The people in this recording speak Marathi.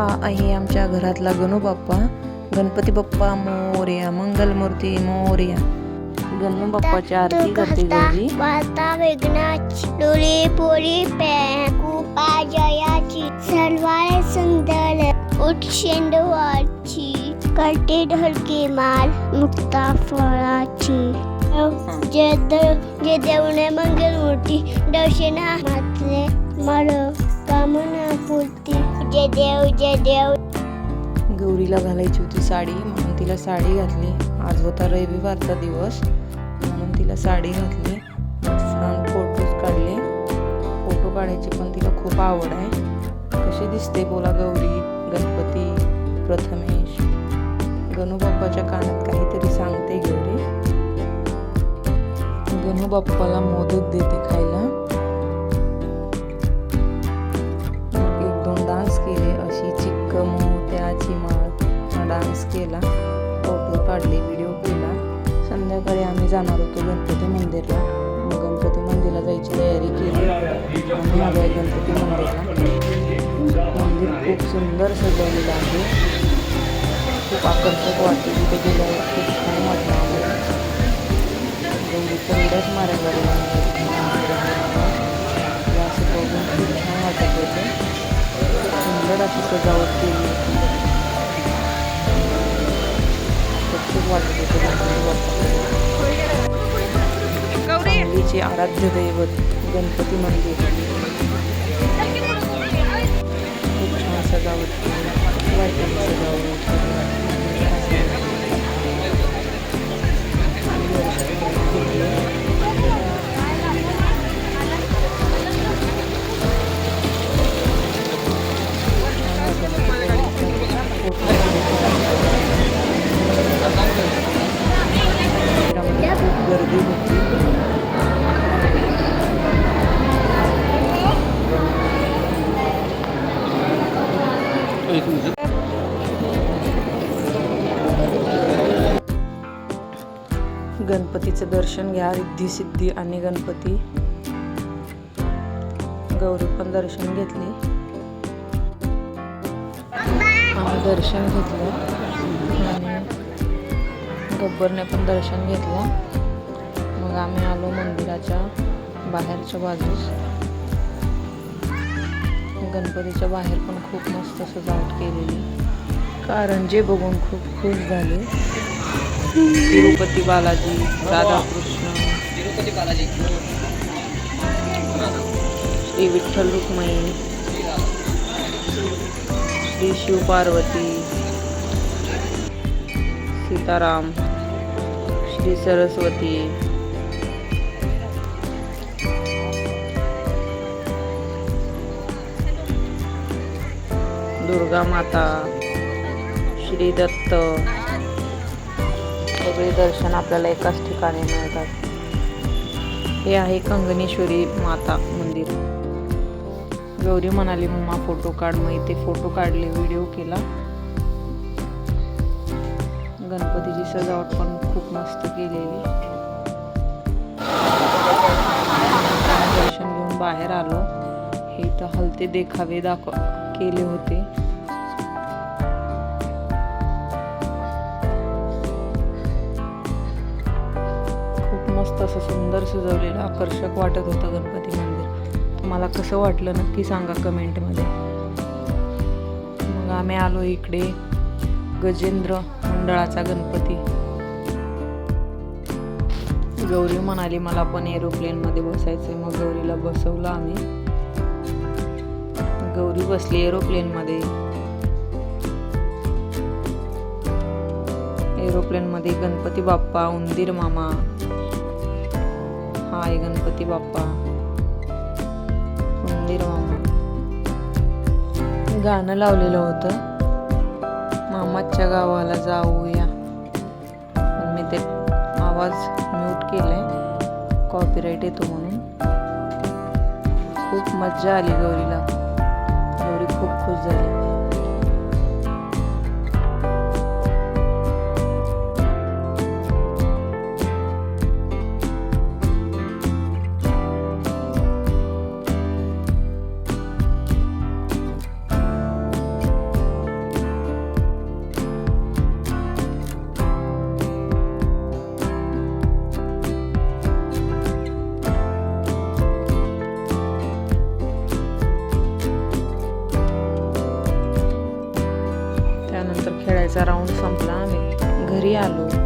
हा आहे आमच्या घरातला गणू बाप्पा. गणपती बाप्पा मोर्या मंगलमूर्ती मोर्या. गणू बाप्पाची आरती करते गौरी डोळे पोळी पाजयाची सलवार सुंदर उठ शेंडवाची. कटे ढळके माल मुक्ता फळाची. जे देव जे देवणे मंगलमूर्ती दर्शना मात्र मर कामना पूर्ती जे देव जे देव. गौरीला घालायची होती साडी म्हणून तिला साडी घातली. आज होता रविवारचा दिवस म्हणून तिला साडी घातली. छान फोटोज काढले. फोटो काढायची पण तिला खूप आवड आहे. कशी दिसते बोला गौरी गणपती प्रथमेश. गणूबाप्पाच्या कानात काहीतरी सांगते गौरी. गणूबाप्पाला मोदक देते खायला. केला. फोटो काढले व्हिडिओ केला. संध्याकाळी आम्ही जाणार होतो गणपती मंदिरला. गणपती मंदिरला जायची तयारी केली. आम्ही आलो आहे गणपती मंदिरला. मंदिर खूप सुंदर सजवलेलं आहे. खूप आकर्षक वाटते तिथे गेल्यावर. खूप छान वाटलं आम्हाला. गौरीच्या उड्याच असं बघून खूप छान वाटत होतं. सुंदर अशी सजावट केली. सांगलीचे आराध्य दैवत गणपती मंदिर. खूप छान सजावट केली. सजावट गणपतीचं दर्शन घ्या रिद्धी सिद्धी आणि गणपती. गौरी पण दर्शन घेतली. आम्ही दर्शन घेतलं. आणि गब्बरने पण दर्शन घेतलं. मग आम्ही आलो मंदिराच्या बाहेरच्या बाजूस. गणपतीच्या बाहेर पण खूप मस्त सजावट केलेली. कारण जे बघून खूप खुश झाले. तिरुपती बालाजी राधाकृष्ण. तिरुपती बालाजी. श्री विठ्ठल रुक्माई श्री शिव पार्वती. सीताराम. श्री सरस्वती. दुर्गा माता. श्री दत्त. सगळे दर्शन आपल्याला एकाच ठिकाणी मिळतात. हे आहे कंगनेश्वरी माता मंदिर. गौरी म्हणाली मम्मा फोटो काढ. मग इथे फोटो काढले व्हिडिओ केला. गणपतीची सजावट पण खूप मस्त केलेली. दर्शन घेऊन बाहेर आलो. हे इथं हलते देखावे दाखव केले होते. मस्त असं सुंदर सजवलेलं आकर्षक वाटत होतं गणपती मंदिर. तुम्हाला कसं वाटलं नक्की सांगा कमेंटमध्ये. मग आम्ही आलो इकडे गजेंद्र मंडळाचा गणपती. गौरी म्हणाली मला पण एरोप्लेनमध्ये बसायचंय. मग गौरीला बसवलं आम्ही. गौरी बसली एरोप्लेनमध्ये एरोप्लेनमध्ये गणपती बाप्पा उंदीर मामा. हा गणपती बाप्पा. मंदिर मामा. गाणं लावलेलं होतं. मामाच्या गावाला जाऊया. पण मी ते आवाज म्यूट केलाय. कॉपीराईट येतो म्हणून. खूप मज्जा आली गौरीला. गौरी खूप खुश झाली. फिरायचा आम्ही घरी आलो.